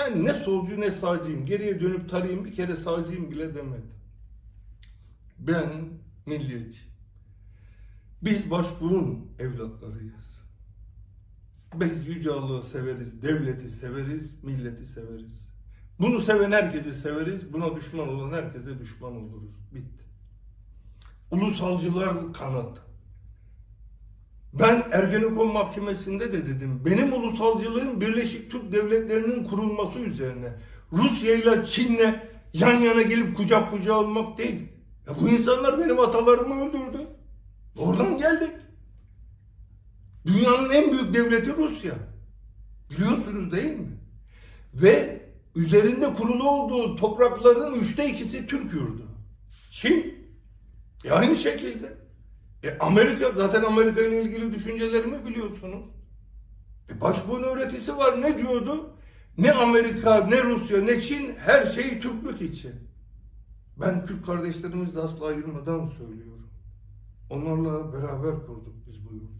Ben ne solcu ne sağcıyım. Geriye dönüp tarayayım bir kere sağcıyım bile demedim. Ben milliyetçi. Biz başbuğun evlatlarıyız. Biz Yüce severiz, devleti severiz, milleti severiz. Bunu seven herkesi severiz, buna düşman olan herkese düşman oluruz. Bitti. Ulusalcılar kanat. Ben Ergenekon Mahkemesi'nde de dedim. Benim ulusalcılığım Birleşik Türk Devletleri'nin kurulması üzerine. Rusya ile Çin'le yan yana gelip kucak kucağa almak değil. Ya bu insanlar benim atalarımı öldürdü. Oradan geldik. Dünyanın en büyük devleti Rusya. Biliyorsunuz değil mi? Ve üzerinde kurulu olduğu toprakların üçte ikisi Türk yurdu. Çin e aynı şekilde. E Amerika zaten Amerika ile ilgili düşüncelerimi biliyorsunuz. E başbuğun öğretisi var ne diyordu? Ne Amerika, ne Rusya, ne Çin her şey Türklük için. Ben Türk kardeşlerimizle asla ayırmadan söylüyorum. Onlarla beraber kurduk biz bu yurdu.